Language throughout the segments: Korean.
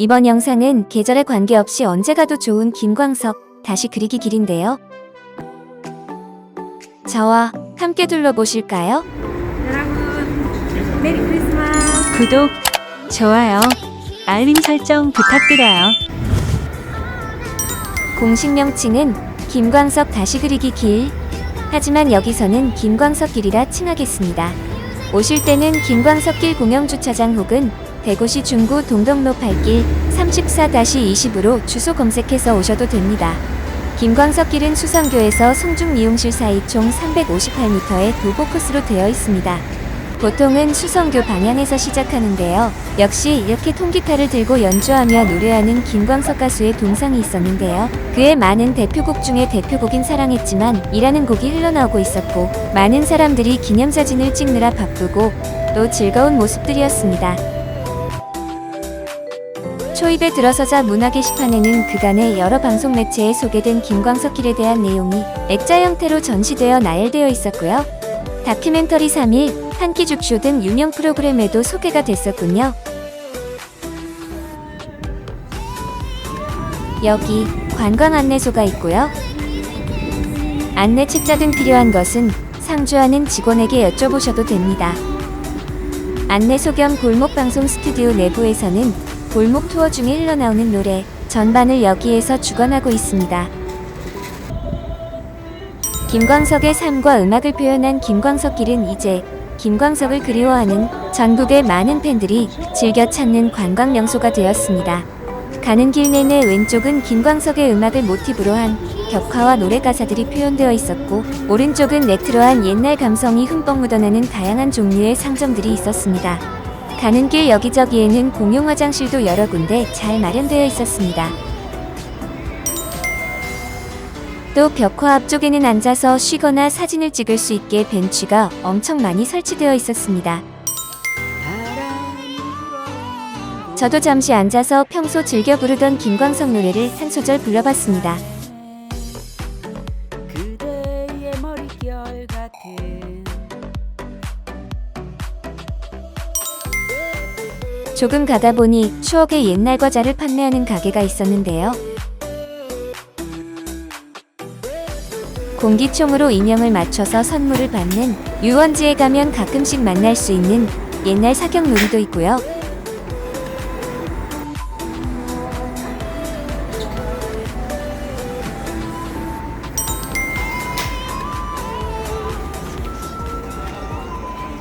이번 영상은 계절에 관계없이 언제 가도 좋은 김광석 다시 그리기 길인데요. 저와 함께 둘러보실까요? 여러분 메리 크리스마스 구독, 좋아요, 알림 설정 부탁드려요. 공식 명칭은 김광석 다시 그리기 길. 하지만 여기서는 김광석 길이라 칭하겠습니다. 오실 때는 김광석 길 공영 주차장 혹은 대구시 중구 동덕로 8길 34-20으로 주소 검색해서 오셔도 됩니다. 김광석 길은 수성교에서 성중 미용실 사이 총 358m의 도보 코스로 되어 있습니다. 보통은 수성교 방향에서 시작하는데요. 역시 이렇게 통기타를 들고 연주하며 노래하는 김광석 가수의 동상이 있었는데요. 그의 많은 대표곡 중에 대표곡인 사랑했지만 이라는 곡이 흘러나오고 있었고 많은 사람들이 기념사진을 찍느라 바쁘고 또 즐거운 모습들이었습니다. 초입에 들어서자 문화 게시판에는 그간의 여러 방송 매체에 소개된 김광석 길에 대한 내용이 액자 형태로 전시되어 나열되어 있었고요. 다큐멘터리 3일, 한끼 죽쇼 등 유명 프로그램에도 소개가 됐었군요. 여기 관광 안내소가 있고요. 안내 책자 등 필요한 것은 상주하는 직원에게 여쭤보셔도 됩니다. 안내소 겸 골목 방송 스튜디오 내부에서는 골목 투어 중에 흘러나오는 노래 전반을 여기에서 주관하고 있습니다. 김광석의 삶과 음악을 표현한 김광석 길은 이제 김광석을 그리워하는 전국의 많은 팬들이 즐겨 찾는 관광 명소가 되었습니다. 가는 길 내내 왼쪽은 김광석의 음악을 모티브로 한 격화와 노래 가사들이 표현되어 있었고 오른쪽은 레트로한 옛날 감성이 흠뻑 묻어나는 다양한 종류의 상점들이 있었습니다. 가는 길 여기저기에는 공용 화장실도 여러 군데 잘 마련되어 있었습니다. 또 벽화 앞쪽에는 앉아서 쉬거나 사진을 찍을 수 있게 벤치가 엄청 많이 설치되어 있었습니다. 저도 잠시 앉아서 평소 즐겨 부르던 김광석 노래를 한 소절 불러봤습니다. 그대의 머릿결 같은 조금 가다 보니 추억의 옛날 과자를 판매하는 가게가 있었는데요. 공기총으로 인형을 맞춰서 선물을 받는 유원지에 가면 가끔씩 만날 수 있는 옛날 사격 놀이도 있고요.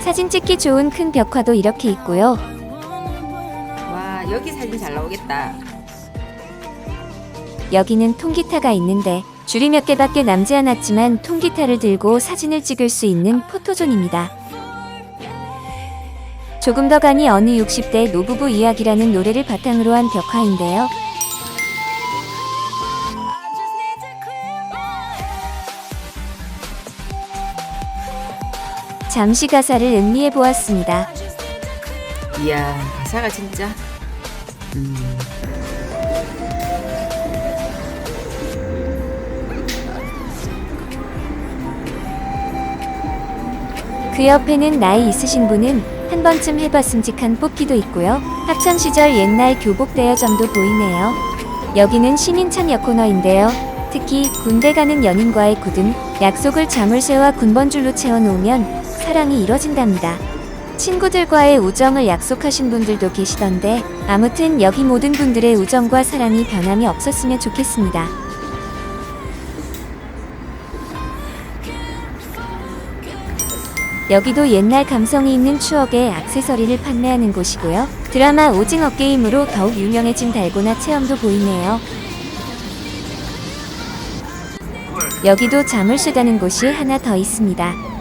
사진 찍기 좋은 큰 벽화도 이렇게 있고요. 와 여기 사진 잘 나오겠다 여기는 통기타가 있는데 줄이 몇 개밖에 남지 않았지만 통기타를 들고 사진을 찍을 수 있는 포토존입니다. 조금 더 가니 어느 60대 노부부 이야기라는 노래를 바탕으로 한 벽화인데요. 잠시 가사를 음미해 보았습니다. 이야 가사가 진짜 음 그 옆에는 나이 있으신 분은 한 번쯤 해봤음직한 뽑기도 있고요. 학창 시절 옛날 교복 대여점도 보이네요. 여기는 시민 참여 코너인데요. 특히 군대 가는 연인과의 굳은 약속을 자물쇠와 군번줄로 채워놓으면 사랑이 이뤄진답니다. 친구들과의 우정을 약속하신 분들도 계시던데 아무튼 여기 모든 분들의 우정과 사랑이 변함이 없었으면 좋겠습니다. 여기도 옛날 감성이 있는 추억의 액세서리를 판매하는 곳이고요. 드라마 오징어 게임으로 더욱 유명해진 달고나 체험도 보이네요. 여기도 잠을 쉬다는 곳이 하나 더 있습니다.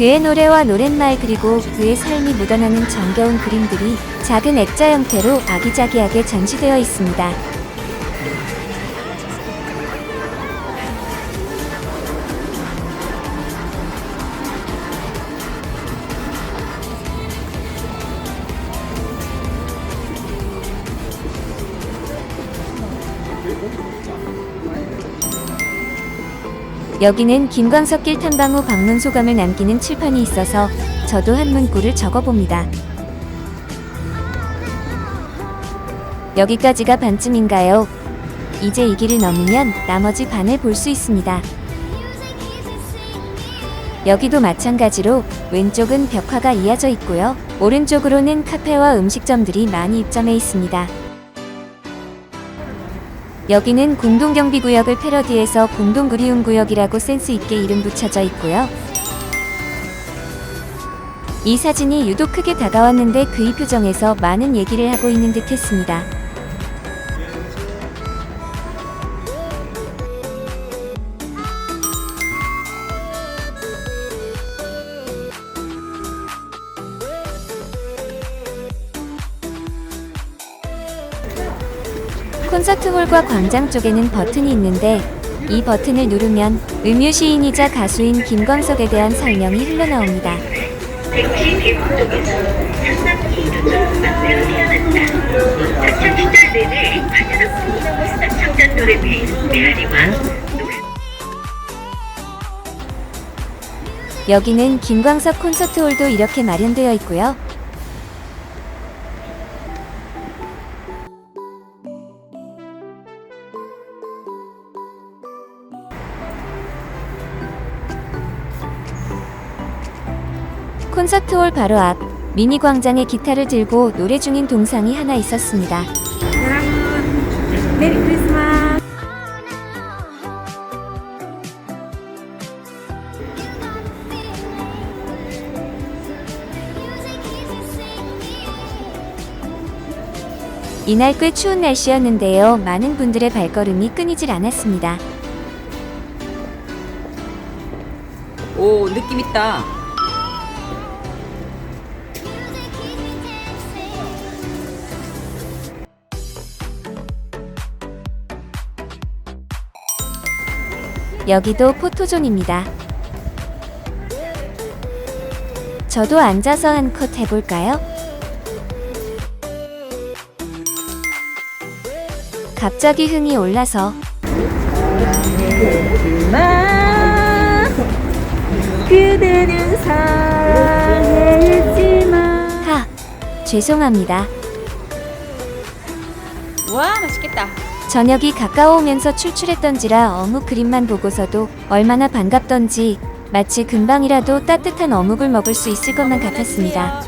그의 노래와 노랫말 그리고 그의 삶이 묻어나는 정겨운 그림들이 작은 액자 형태로 아기자기하게 전시되어 있습니다. 여기는 김광석길 탐방 후 방문 소감을 남기는 칠판이 있어서 저도 한 문구를 적어봅니다. 여기까지가 반쯤인가요? 이제 이 길을 넘으면 나머지 반을 볼 수 있습니다. 여기도 마찬가지로 왼쪽은 벽화가 이어져 있고요. 오른쪽으로는 카페와 음식점들이 많이 입점해 있습니다. 여기는 공동경비구역을 패러디해서 공동그리움구역이라고 센스 있게 이름 붙여져 있고요. 이 사진이 유독 크게 다가왔는데 그의 표정에서 많은 얘기를 하고 있는 듯 했습니다. 콘서트홀과 광장 쪽에는 버튼이 있는데 이 버튼을 누르면 음유 시인이자 가수인 김광석에 대한 설명이 흘러나옵니다. 여기는 김광석 콘서트홀도 이렇게 마련되어 있고요. 콘서트홀 바로 앞 미니 광장에 기타를 들고 노래 중인 동상이 하나 있었습니다. 여러분 메리 크리스마스. 이날 꽤 추운 날씨였는데요. 많은 분들의 발걸음이 끊이질 않았습니다. 오 느낌 있다. 여기도 포토존입니다. 저도 앉아서 한컷 해볼까요? 갑자기 흥이 올라서 하 죄송합니다. 와 맛있겠다. 저녁이 가까워오면서 출출했던지라 어묵 그림만 보고서도 얼마나 반갑던지 마치 금방이라도 따뜻한 어묵을 먹을 수 있을 것만 같았습니다.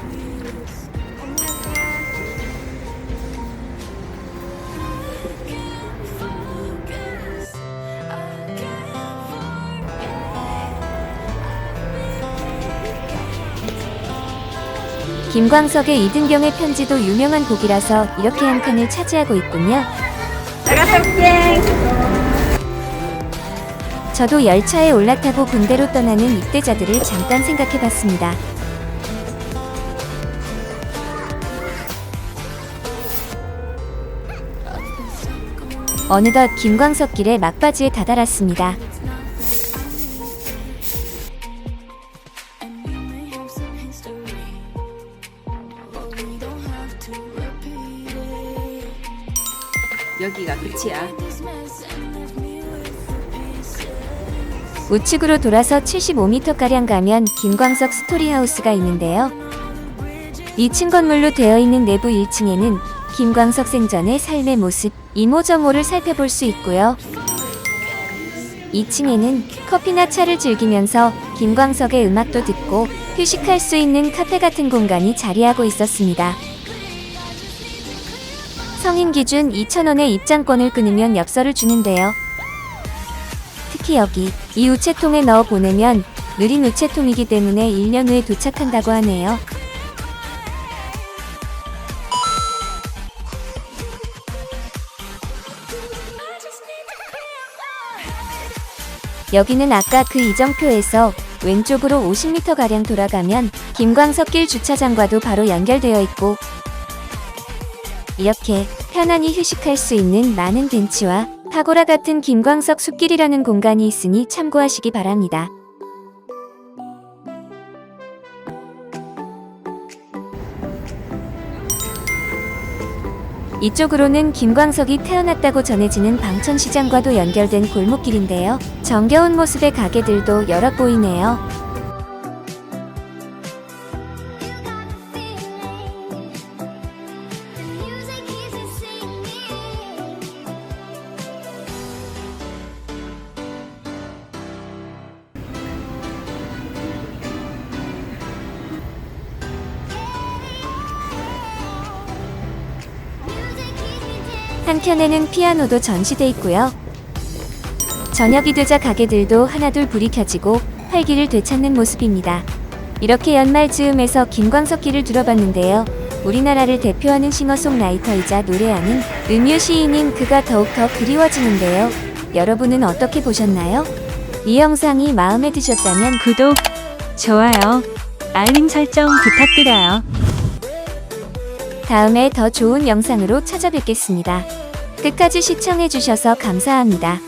김광석의 이등병의 편지도 유명한 곡이라서 이렇게 한 칸을 차지하고 있군요. 올게. 저도 열차에 올라타고 군대로 떠나는 입대자들을 잠깐 생각해 봤습니다. 어느덧 김광석 길의 막바지에 다다랐습니다. 여기가 끝이야. 우측으로 돌아서 75m가량 가면 김광석 스토리하우스가 있는데요. 2층 건물로 되어 있는 내부 1층에는 김광석 생전의 삶의 모습, 이모저모를 살펴볼 수 있고요. 2층에는 커피나 차를 즐기면서 김광석의 음악도 듣고 휴식할 수 있는 카페 같은 공간이 자리하고 있었습니다. 성인 기준 2,000원의 입장권을 끊으면 엽서를 주는데요. 특히 여기 이 우체통에 넣어 보내면 느린 우체통이기 때문에 1년 후에 도착한다고 하네요. 여기는 아까 그 이정표에서 왼쪽으로 50m가량 돌아가면 김광석길 주차장과도 바로 연결되어 있고 이렇게 편안히 휴식할 수 있는 많은 벤치와 파고라 같은 김광석 숲길이라는 공간이 있으니 참고하시기 바랍니다. 이쪽으로는 김광석이 태어났다고 전해지는 방천시장과도 연결된 골목길인데요. 정겨운 모습의 가게들도 여러 보이네요. 한켠에는 피아노도 전시돼 있고요. 저녁이 되자 가게들도 하나둘 불이 켜지고 활기를 되찾는 모습입니다. 이렇게 연말 즈음에서 김광석 길을 들어봤는데요. 우리나라를 대표하는 싱어송라이터이자 노래하는 음유 시인인 그가 더욱더 그리워지는데요. 여러분은 어떻게 보셨나요? 이 영상이 마음에 드셨다면 구독, 좋아요, 알림 설정 부탁드려요. 다음에 더 좋은 영상으로 찾아뵙겠습니다. 끝까지 시청해주셔서 감사합니다.